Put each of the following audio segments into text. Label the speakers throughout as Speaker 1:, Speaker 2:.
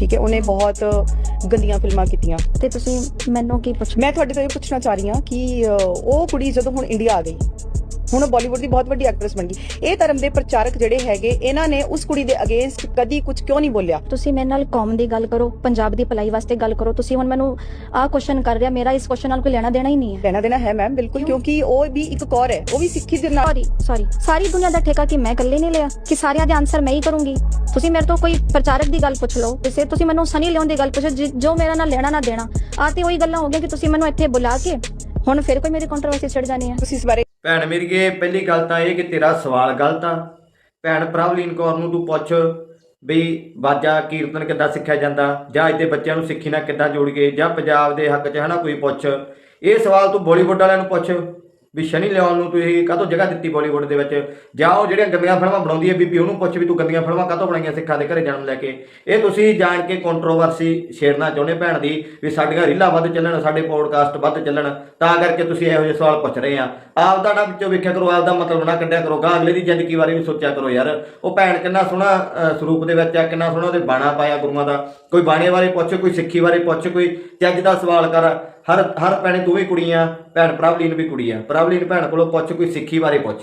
Speaker 1: ਠੀਕ ਹੈ ਉਹਨੇ ਬਹੁਤ ਗੰਦੀਆਂ ਫਿਲਮਾਂ ਕੀਤੀਆਂ।
Speaker 2: ਤੇ ਤੁਸੀਂ ਮੈਨੂੰ ਕੀ ਪੁੱਛ
Speaker 1: ਮੈਂ ਤੁਹਾਡੇ ਤੋਂ ਇਹ ਪੁੱਛਣਾ ਚਾਹ ਰਹੀ ਹਾਂ ਕਿ ਉਹ ਕੁੜੀ ਜਦੋਂ ਹੁਣ ਇੰਡੀਆ ਆ ਗਈ ਹੁਣ ਬਾਲੀਵੁੱਡ ਦੀ ਬਹੁਤ ਵੱਡੀ ਐਕਟਰੈਸ ਬਣ ਗਈ। ਇਹ ਧਰਮ ਦੇ ਪ੍ਰਚਾਰਕ ਜਿਹੜੇ ਹੈਗੇ ਇਹਨਾਂ ਨੇ ਉਸ ਕੁੜੀ ਦੇ ਅਗੇਂਸਟ ਕਦੀ ਕੁਝ ਕਿਉਂ ਨਹੀਂ ਬੋਲਿਆ?
Speaker 2: ਤੁਸੀਂ ਮੇਰੇ ਨਾਲ ਕੌਮ ਦੀ ਗੱਲ ਕਰੋ ਪੰਜਾਬ ਦੀ ਭਲਾਈ ਵਾਸਤੇ ਗੱਲ ਕਰੋ ਤੁਸੀਂ ਹੁਣ ਮੈਨੂੰ ਆਹ ਕੁਐਸਚਨ ਕਰ ਰਿਹਾ ਮੇਰਾ ਇਸ ਕੁਐਸਚਨ ਨਾਲ ਕੋਈ ਲੈਣਾ ਦੇਣਾ ਹੀ ਨਹੀਂ ਹੈ।
Speaker 1: ਲੈਣਾ ਦੇਣਾ ਹੈ ਮੈਮ ਬਿਲਕੁਲ ਕਿਉਂਕਿ ਉਹ ਵੀ ਇੱਕ ਕੌਰ ਹੈ ਉਹ ਵੀ ਸਿੱਖੀ ਦੇ ਨਾਲ
Speaker 2: ਸੌਰੀ ਸੌਰੀ ਸਾਰੀ ਦੁਨੀਆ ਦਾ ਠੇਕਾ ਕਿ ਮੈਂ ਇਕੱਲੇ ਨਹੀਂ ਲਿਆ ਕਿ ਸਾਰਿਆਂ ਦੇ ਆਨਸਰ ਮੈਂ ਹੀ ਕਰੂੰਗੀ। ਤੁਸੀਂ ਮੇਰੇ ਤੋਂ ਕੋਈ ਪ੍ਰਚਾਰਕ ਦੀ ਗੱਲ ਪੁੱਛ ਲਓ ਕਿਸੇ ਤੁਸੀਂ ਮੈਨੂੰ ਸਨੀ ਲਿਓਨ ਦੀ ਗੱਲ ਪੁੱਛੋ ਜਿ- ਜੋ ਮੇਰਾ ਨਾਲ ਲੈਣਾ ਨਾ ਦੇਣਾ। ਆ ਤੇ ਉਹੀ ਗੱਲਾਂ ਹੋ ਗਈਆਂ ਕਿ ਤੁਸੀਂ ਮੈਨੂੰ ਇੱਥੇ ਬੁਲਾ ਕੇ ਹੁਣ ਫਿਰ ਕੋਈ ਮੇਰੀ ਕੰਟਰੋਵਰਸੀ ਛਿੜ ਜਾਣੀ ਹੈ।
Speaker 1: ਤੁਸੀਂ ਇਸ ਬਾਰੇ
Speaker 3: ਭੈਣ ਮੇਰੀਏ ਪਹਿਲੀ ਗੱਲ ਤਾਂ ਇਹ ਕਿ ਤੇਰਾ ਸਵਾਲ ਗਲਤ ਆ। ਭੈਣ ਪ੍ਰਭਲੀਨ ਕੌਰ ਨੂੰ ਤੂੰ ਪੁੱਛ ਬਈ ਬਾਜਾ ਕੀਰਤਨ ਕਿੱਦਾਂ ਸਿੱਖਿਆ ਜਾਂਦਾ, ਜਾਂ ਇੱਥੇ ਬੱਚਿਆਂ ਨੂੰ ਸਿੱਖੀ ਨਾਲ ਕਿੱਦਾਂ ਜੋੜੀਏ ਜਾਂ ਪੰਜਾਬ ਦੇ ਹੱਕ 'ਚ ਹਨਾ ਕੋਈ ਪੁੱਛ। ਇਹ ਸਵਾਲ ਤੂੰ ਬਾਲੀਵੁੱਡ ਵਾਲਿਆਂ ਨੂੰ ਪੁੱਛ। ਵੀ ਸ਼ਨੀ ਲਿਓਨ ਨੂੰ ਤੁਸੀਂ ਕਾਹਤੋਂ ਜਗ੍ਹਾ ਦਿੱਤੀ ਬਾਲੀਵੁੱਡ ਦੇ ਵਿੱਚ? ਜਾਂ ਉਹ ਜਿਹੜੀਆਂ ਗੰਦੀਆਂ ਫਿਲਮਾਂ ਬਣਾਉਂਦੀ ਹੈ ਬੀਬੀ, ਉਹਨੂੰ ਪੁੱਛ ਵੀ ਤੂੰ ਗੰਦੀਆਂ ਫਿਲਮਾਂ ਕਾਹਤੋਂ ਬਣਾਈਆਂ ਸਿੱਖਾਂ ਦੇ ਘਰੇ ਜਨਮ ਲੈ ਕੇ? ਇਹ ਤੁਸੀਂ ਜਾਣ ਕੇ ਕੰਟਰੋਵਰਸੀ ਛੇੜਨਾ ਚਾਹੁੰਦੇ ਭੈਣ ਦੀ ਵੀ ਸਾਡੀਆਂ ਰੀਲਾਂ ਵੱਧ ਚੱਲਣ, ਸਾਡੇ ਪੋਡਕਾਸਟ ਵੱਧ ਚੱਲਣ, ਤਾਂ ਕਰਕੇ ਤੁਸੀਂ ਇਹੋ ਜਿਹੇ ਸਵਾਲ ਪੁੱਛ ਰਹੇ ਆ। ਆਪ ਦਾ ਨਾ ਵਿੱਚੋਂ ਵੇਖਿਆ ਕਰੋ, ਆਪ ਦਾ ਮਤਲਬ ਨਾ ਕੱਢਿਆ ਕਰੋ ਗਾ ਅਗਲੇ ਦੀ ਜ਼ਿੰਦਗੀ ਬਾਰੇ ਵੀ ਸੋਚਿਆ ਕਰੋ ਯਾਰ। ਉਹ ਭੈਣ ਕਿੰਨਾ ਸੋਹਣਾ ਸਰੂਪ ਦੇ ਵਿੱਚ ਆ, ਕਿੰਨਾ ਸੋਹਣਾ ਉਹਦੇ ਬਾਣਾ ਪਾਇਆ ਗੁਰੂਆਂ ਦਾ। ਕੋਈ ਬਾਣੇ ਬਾਰੇ ਪੁੱਛ, ਕੋਈ ਸਿੱਖੀ ਬਾਰੇ ਪੁੱਛ, ਕੋਈ ਚੱਜ ਦਾ ਸਵਾਲ ਕਰ। ਹਰ ਹਰ ਭੈਣੇ ਤੂੰ ਵੀ ਕੁੜੀ ਆ, ਭੈਣ ਪ੍ਰਭਲੀਨ ਵੀ ਕੁੜੀ ਆ। ਪ੍ਰਭਲੀਨ ਭੈਣ ਕੋਲੋਂ ਪੁੱਛ, ਕੋਈ ਸਿੱਖੀ ਬਾਰੇ ਪੁੱਛ,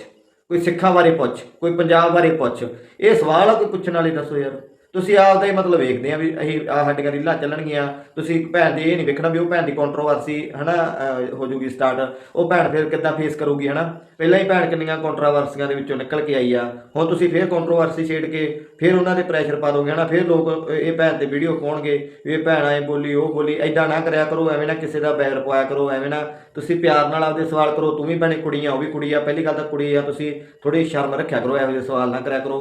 Speaker 3: ਕੋਈ ਸਿੱਖਾਂ ਬਾਰੇ ਪੁੱਛ, ਕੋਈ ਪੰਜਾਬ ਬਾਰੇ ਪੁੱਛ। ਇਹ ਸਵਾਲ ਆ, ਕੋਈ ਪੁੱਛਣ ਵਾਲੇ ਦੱਸੋ ਯਾਰ। ਤੁਸੀਂ ਆਪ ਦਾ ਹੀ ਮਤਲਬ ਵੇਖਦੇ ਆ ਵੀ ਅਸੀਂ ਆ ਸਾਡੀਆਂ ਰੀਲਾਂ ਚੱਲਣਗੀਆਂ। ਤੁਸੀਂ ਭੈਣ ਦੀ ਇਹ ਨਹੀਂ ਵੇਖਣਾ ਵੀ ਉਹ ਭੈਣ ਦੀ ਕੰਟਰੋਵਰਸੀ ਹਨਾ ਅਹ, ਹੋ ਜੂਗੀ ਸਟਾਰਟ ਉਹ ਭੈਣ ਫਿਰ ਕਿੱਦਾਂ ਫੇਸ ਕਰੂਗੀ ਹਨਾ? ਪਹਿਲਾਂ ਹੀ ਭੈਣ ਕਿੰਨੀਆਂ ਕੰਟਰੋਵਰਸੀਆਂ ਦੇ ਵਿੱਚੋਂ ਨਿਕਲ ਕੇ ਆਈ ਆ। ਹੁਣ ਤੁਸੀਂ ਫਿਰ ਕੰਟਰੋਵਰਸੀ ਛੇੜ ਕੇ ਫਿਰ ਉਹਨਾਂ ਦੇ ਪ੍ਰੈਸ਼ਰ ਪਾ ਦੋਗੇ ਹਨਾ? ਫਿਰ ਲੋਕ ਇਹ ਭੈਣ ਤੇ ਵੀਡੀਓ ਪਾਉਣਗੇ ਵੀ ਇਹ ਭੈਣ ਐ ਬੋਲੀ ਉਹ ਬੋਲੀ। ਐਦਾਂ ਨਾ ਕਰਿਆ ਕਰੋ ਐਵੇਂ ਨਾ ਕਿਸੇ ਦਾ ਬੈਰ ਪਵਾਇਆ ਕਰੋ ਐਵੇਂ ਨਾ ਤੁਸੀਂ ਪਿਆਰ ਨਾਲ ਆਪਦੇ ਸਵਾਲ ਕਰੋ ਤੂੰ ਵੀ ਭੈਣੇ ਕੁੜੀਆਂ ਉਹ ਵੀ ਕੁੜੀ ਆ। ਪਹਿਲੀ ਗੱਲ ਤਾਂ ਕੁੜੀ ਆ ਤੁਸੀਂ ਥੋੜੀ ਸ਼ਰਮ ਰੱਖਿਆ ਕਰੋ ਇਹੋ ਜਿਹੇ ਸਵਾਲ ਨਾ ਕਰਿਆ ਕਰੋ।